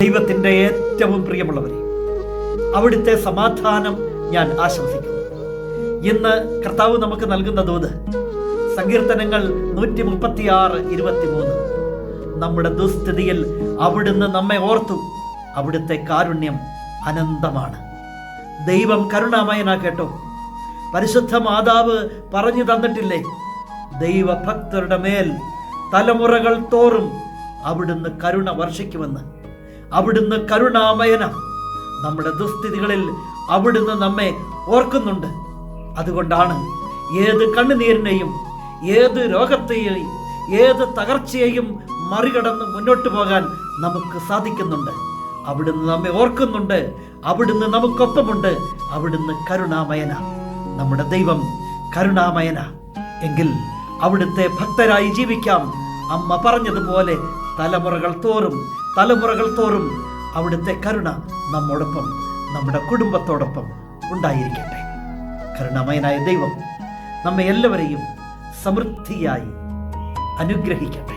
ദൈവത്തിന്റെ ഏറ്റവും പ്രിയമുള്ളവരെ അവിടുത്തെ സമാധാനം ഞാൻ ആശംസിക്കുന്നു. ഇന്ന് കർത്താവ് നമുക്ക് നൽകുന്ന ദൂത് സങ്കീർത്തനങ്ങൾ നൂറ്റി മുപ്പത്തിയാറ് ഇരുപത്തിമൂന്ന്. നമ്മുടെ ദുസ്ഥിതിയിൽ അവിടുന്ന് നമ്മെ ഓർത്തു അവിടുത്തെ കാരുണ്യം അനന്തമാണ്. ദൈവം കരുണാമയനാ കേട്ടോ പരിശുദ്ധ മാതാവ് പറഞ്ഞു തന്നിട്ടില്ലേ ദൈവഭക്തരുടെ മേൽ തലമുറകൾ തോറും അവിടുന്ന് കരുണ വർഷിക്കുമെന്ന്. അവിടുന്ന് കരുണാമയന. നമ്മുടെ ദുസ്ഥിതികളിൽ അവിടുന്ന് നമ്മെ ഓർക്കുന്നുണ്ട്. അതുകൊണ്ടാണ് ഏത് കണ്ണുനീരിനെയും ഏത് രോഗത്തെയും ഏത് തകർച്ചയെയും മറികടന്ന് മുന്നോട്ട് പോകാൻ നമുക്ക് സാധിക്കുന്നുണ്ട്. അവിടുന്ന് നമ്മെ ഓർക്കുന്നുണ്ട്. അവിടുന്ന് നമുക്കൊപ്പമുണ്ട്. അവിടുന്ന് കരുണാമയന. നമ്മുടെ ദൈവം കരുണാമയന. എങ്കിൽ അവിടുത്തെ ഭക്തരായി ജീവിക്കാം. അമ്മ പറഞ്ഞതുപോലെ തലമുറകൾ തോറും തലമുറകൾ തോറും അവിടുത്തെ കരുണ നമ്മോടൊപ്പം നമ്മുടെ കുടുംബത്തോടൊപ്പം ഉണ്ടായിരിക്കട്ടെ. കരുണാമയനായ ദൈവം നമ്മെ എല്ലാവരെയും സമൃദ്ധിയായി അനുഗ്രഹിക്കട്ടെ.